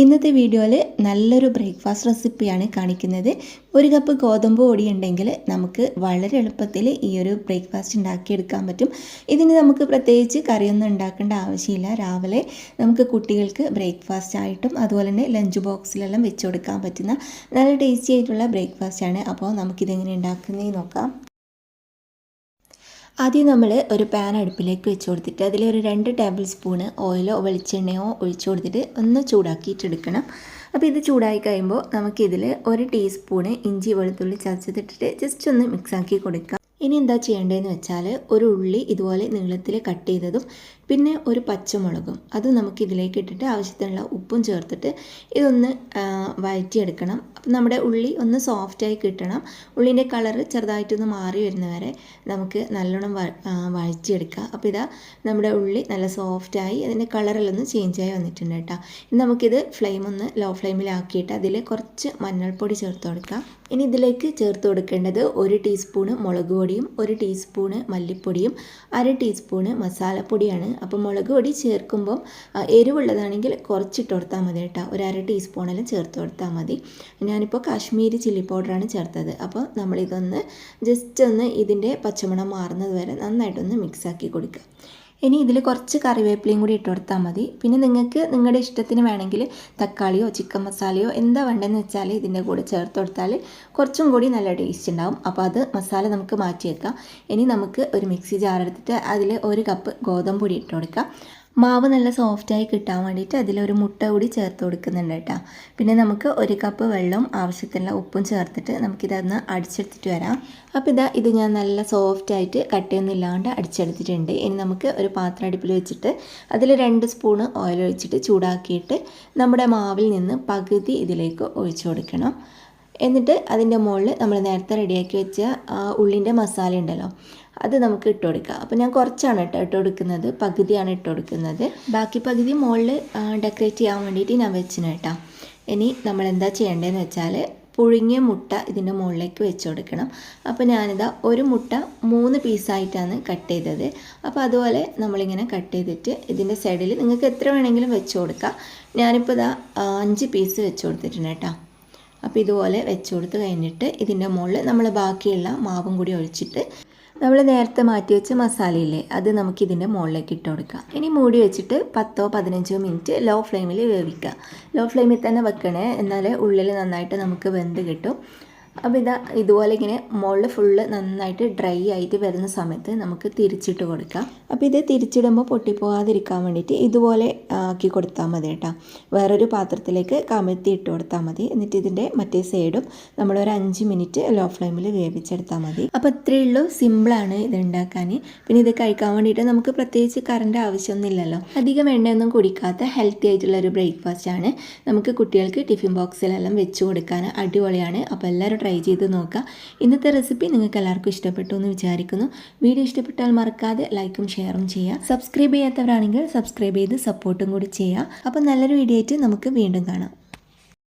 ഇന്നത്തെ വീഡിയോയിൽ നല്ലൊരു ബ്രേക്ക്ഫാസ്റ്റ് റെസിപ്പിയാണ് കാണിക്കുന്നത്. ഒരു കപ്പ് ഗോതമ്പ് പൊടി ഉണ്ടെങ്കിൽ നമുക്ക് വളരെ എളുപ്പത്തിൽ ഈ ഒരു ബ്രേക്ക്ഫാസ്റ്റ് ഉണ്ടാക്കിയെടുക്കാൻ പറ്റും. ഇതിന് നമുക്ക് പ്രത്യേകിച്ച് കറിയൊന്നും ഉണ്ടാക്കേണ്ട ആവശ്യമില്ല. രാവിലെ നമുക്ക് കുട്ടികൾക്ക് ബ്രേക്ക്ഫാസ്റ്റ് ആയിട്ടും അതുപോലെ തന്നെ ലഞ്ച് ബോക്സിലെല്ലാം വെച്ച് കൊടുക്കാൻ പറ്റുന്ന നല്ല ടേസ്റ്റി ആയിട്ടുള്ള ബ്രേക്ക്ഫാസ്റ്റ് ആണ്. അപ്പോൾ നമുക്കിതെങ്ങനെ ഉണ്ടാക്കുന്നതെന്ന് നോക്കാം. ആദ്യം നമ്മൾ ഒരു പാൻ അടുപ്പിലേക്ക് വെച്ച് കൊടുത്തിട്ട് അതിൽ ഒരു രണ്ട് ടേബിൾ സ്പൂണ് ഓയിലോ വെളിച്ചെണ്ണയോ ഒഴിച്ചു കൊടുത്തിട്ട് ഒന്ന് ചൂടാക്കിയിട്ടെടുക്കണം. അപ്പോൾ ഇത് ചൂടായി കഴിയുമ്പോൾ നമുക്കിതിൽ ഒരു ടീസ്പൂണ് ഇഞ്ചി വെളുത്തുള്ളി ചതച്ചതിട്ടിട്ട് ജസ്റ്റ് ഒന്ന് മിക്സാക്കി കൊടുക്കാം. ഇനി എന്താ ചെയ്യേണ്ടതെന്ന് വെച്ചാൽ ഒരു ഉള്ളി ഇതുപോലെ നീളത്തിൽ കട്ട് ചെയ്തതും പിന്നെ ഒരു പച്ചമുളകും. അത് നമുക്ക് ഇതിലേക്ക് ഇട്ടിട്ട് ആവശ്യത്തിനുള്ള ഉപ്പും ചേർത്തിട്ട് ഇതൊന്ന് വഴറ്റിയെടുക്കണം. അപ്പം നമ്മുടെ ഉള്ളി ഒന്ന് സോഫ്റ്റായി കിട്ടണം. ഉള്ളിന്റെ കളറ് ചെറുതായിട്ടൊന്ന് മാറി വരുന്നവരെ നമുക്ക് നല്ലോണം വഴറ്റിയെടുക്കുക അപ്പോൾ ഇതാ നമ്മുടെ ഉള്ളി നല്ല സോഫ്റ്റായി അതിന്റെ കളറിലൊന്ന് ചേഞ്ചായി വന്നിട്ടുണ്ട് കേട്ടോ. നമുക്കിത് ഫ്ലെയിം ഒന്ന് ലോ ഫ്ലെയിമിലാക്കിയിട്ട് അതിൽ കുറച്ച് മഞ്ഞൾപ്പൊടി ചേർത്ത് കൊടുക്കാം. ഇനി ഇതിലേക്ക് ചേർത്ത് കൊടുക്കേണ്ടത് ഒരു ടീസ്പൂണ് മുളക് പൊടിയും ഒരു ടീസ്പൂണ് മല്ലിപ്പൊടിയും അര ടീസ്പൂണ് മസാലപ്പൊടിയാണ്. അപ്പോൾ മുളക് പൊടി ചേർക്കുമ്പം എരിവുള്ളതാണെങ്കിൽ കുറച്ചിട്ട് കൊടുത്താൽ മതി കേട്ടോ. ഒരു അര ടീസ്പൂണെല്ലാം ചേർത്ത് കൊടുത്താൽ മതി. ഞാനിപ്പോൾ കാശ്മീരി ചില്ലി പൗഡറാണ് ചേർത്തത്. അപ്പോൾ നമ്മളിതൊന്ന് ജസ്റ്റ് ഒന്ന് ഇതിന്റെ പച്ചമണം മാറുന്നത് വരെ നന്നായിട്ടൊന്ന് മിക്സാക്കി കൊടുക്കുക. ഇനി ഇതിൽ കുറച്ച് കറിവേപ്പിലയും കൂടി ഇട്ട് കൊടുത്താൽ മതി. പിന്നെ നിങ്ങൾക്ക് നിങ്ങളുടെ ഇഷ്ടത്തിന് വേണമെങ്കിൽ തക്കാളിയോ ചിക്കൻ മസാലയോ എന്താ വേണ്ടതെന്ന് വെച്ചാൽ ഇതിന്റെ കൂടെ ചേർത്ത് കൊടുത്താൽ കുറച്ചും കൂടി നല്ല ടേസ്റ്റ് ഉണ്ടാവും. അപ്പോൾ അത് മസാല നമുക്ക് മാറ്റി വെക്കാം ഇനി നമുക്ക് ഒരു മിക്സി ജാർ എടുത്തിട്ട് അതിൽ ഒരു കപ്പ് ഗോതമ്പ് പൊടി ഇട്ട് കൊടുക്കാം. മാവ് നല്ല സോഫ്റ്റായി കിട്ടാൻ വേണ്ടിയിട്ട് അതിലൊരു മുട്ട കൂടി ചേർത്ത് കൊടുക്കുന്നുണ്ട് കേട്ടോ. പിന്നെ നമുക്ക് ഒരു കപ്പ് വെള്ളം ആവശ്യത്തിനുള്ള ഉപ്പും ചേർത്തിട്ട് നമുക്കിതൊന്ന് അടിച്ചെടുത്തിട്ട് വരാം. അപ്പോൾ ഇതാ ഇത് ഞാൻ നല്ല സോഫ്റ്റായിട്ട് കട്ടയൊന്നും ഇല്ലാണ്ട് അടിച്ചെടുത്തിട്ടുണ്ട്. ഇനി നമുക്ക് ഒരു പാത്രം അടുപ്പിൽ വെച്ചിട്ട് അതിൽ രണ്ട് സ്പൂണ് ഓയിൽ ഒഴിച്ചിട്ട് ചൂടാക്കിയിട്ട് നമ്മുടെ മാവിൽ നിന്ന് പകുതി ഇതിലേക്ക് ഒഴിച്ചു കൊടുക്കണം. എന്നിട്ട് അതിന്റെ മുകളിൽ നമ്മൾ നേരത്തെ റെഡിയാക്കി വെച്ച ആ ഉള്ളിന്റെ മസാല ഉണ്ടല്ലോ അത് നമുക്ക് ഇട്ട് കൊടുക്കാം. അപ്പോൾ ഞാൻ കുറച്ചാണ് കേട്ടോ ഇട്ട് കൊടുക്കുന്നത്. പകുതിയാണ് ഇട്ട് കൊടുക്കുന്നത്. ബാക്കി പകുതി മുകളിൽ ഡെക്കറേറ്റ് ചെയ്യാൻ വേണ്ടിയിട്ട് ഞാൻ വെച്ചിന് കേട്ടോ. ഇനി നമ്മൾ എന്താ ചെയ്യേണ്ടതെന്ന് വെച്ചാൽ പുഴുങ്ങിയ മുട്ട ഇതിന്റെ മുകളിലേക്ക് വെച്ച് കൊടുക്കണം. അപ്പോൾ ഞാനിതാ ഒരു മുട്ട മൂന്ന് പീസായിട്ടാണ് കട്ട് ചെയ്തത്. അപ്പോൾ അതുപോലെ നമ്മളിങ്ങനെ കട്ട് ചെയ്തിട്ട് ഇതിന്റെ സൈഡിൽ നിങ്ങൾക്ക് എത്ര വേണമെങ്കിലും വെച്ച് കൊടുക്കാം. ഞാനിപ്പോൾ ഇതാ അഞ്ച് പീസ് വെച്ച് കൊടുത്തിട്ടുണ്ട് കേട്ടോ. അപ്പോൾ ഇതുപോലെ വെച്ച് കൊടുത്ത് കഴിഞ്ഞിട്ട് ഇതിന്റെ മുകളിൽ നമ്മൾ ബാക്കിയുള്ള മാവും കൂടി ഒഴിച്ചിട്ട് നമ്മൾ നേരത്തെ മാറ്റി വെച്ച മസാലയില്ലേ അത് നമുക്ക് ഇതിന്റെ മുകളിലേക്ക് ഇട്ട് കൊടുക്കാം. ഇനി മൂടി വെച്ചിട്ട് പത്തോ പതിനഞ്ചോ മിനിറ്റ് ലോ ഫ്ലെയിമിൽ വേവിക്കുക ലോ ഫ്ലെയിമിൽ തന്നെ വെക്കണേ എന്നാൽ ഉള്ളിൽ നന്നായിട്ട് നമുക്ക് വെന്ത് കിട്ടും. അപ്പോൾ ഇതാ ഇതുപോലെ ഇങ്ങനെ മുകളിൽ ഫുള്ള് നന്നായിട്ട് ഡ്രൈ ആയിട്ട് വരുന്ന സമയത്ത് നമുക്ക് തിരിച്ചിട്ട് കൊടുക്കാം. അപ്പോൾ ഇത് തിരിച്ചിടുമ്പോൾ പൊട്ടിപ്പോകാതിരിക്കാൻ വേണ്ടിയിട്ട് ഇതുപോലെ ആക്കി കൊടുത്താൽ മതി കേട്ടോ. വേറൊരു പാത്രത്തിലേക്ക് കമഴ്ത്തി ഇട്ട് കൊടുത്താൽ മതി. എന്നിട്ട് ഇതിന്റെ മറ്റേ സൈഡും നമ്മളൊരു അഞ്ച് മിനിറ്റ് ലോ ഫ്ലെയിമിൽ വേവിച്ചെടുത്താൽ മതി. അപ്പോൾ ഇത്രയേ ഉള്ളൂ. സിമ്പിളാണ് ഇത് ഉണ്ടാക്കാൻ പിന്നെ ഇത് കഴിക്കാൻ വേണ്ടിയിട്ട് നമുക്ക് പ്രത്യേകിച്ച് കറണ്ട് ആവശ്യമൊന്നുമില്ലല്ലോ അധികം എണ്ണയൊന്നും കുടിക്കാത്ത ഹെൽത്തി ആയിട്ടുള്ള ഒരു ബ്രേക്ക്ഫാസ്റ്റ് ആണ്. നമുക്ക് കുട്ടികൾക്ക് ടിഫിൻ ബോക്സിലെല്ലാം വെച്ച് കൊടുക്കാൻ അടിപൊളിയാണ്. അപ്പോൾ എല്ലാവരും ട്രൈ ചെയ്ത് നോക്കുക. ഇന്നത്തെ റെസിപ്പി നിങ്ങൾക്ക് എല്ലാവർക്കും ഇഷ്ടപ്പെട്ടു എന്ന് വിചാരിക്കുന്നു. വീഡിയോ ഇഷ്ടപ്പെട്ടാൽ മറക്കാതെ ലൈക്കും ഷെയറും ചെയ്യുക. സബ്സ്ക്രൈബ് ചെയ്യാത്തവരാണെങ്കിൽ സബ്സ്ക്രൈബ് ചെയ്ത് സപ്പോർട്ടും കൂടി ചെയ്യുക. അപ്പോൾ നല്ലൊരു വീഡിയോ ആയിട്ട് നമുക്ക് വീണ്ടും കാണാം.